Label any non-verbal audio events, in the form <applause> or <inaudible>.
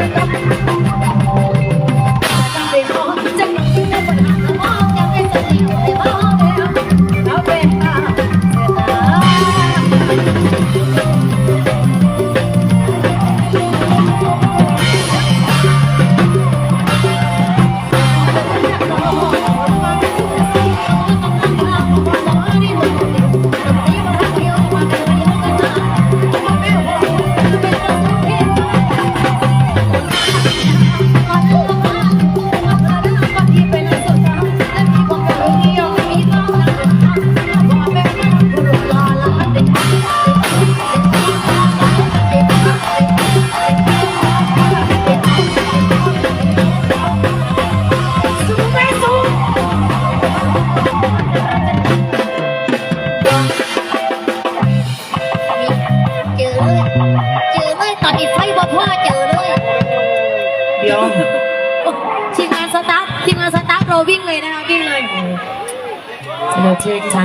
Thank <laughs> you. เดี๋ยวทีมงานสตาร์ททีมงานสตาร์ทเราวิ่งเลยนะคะวิ่งเลยเราเช็ค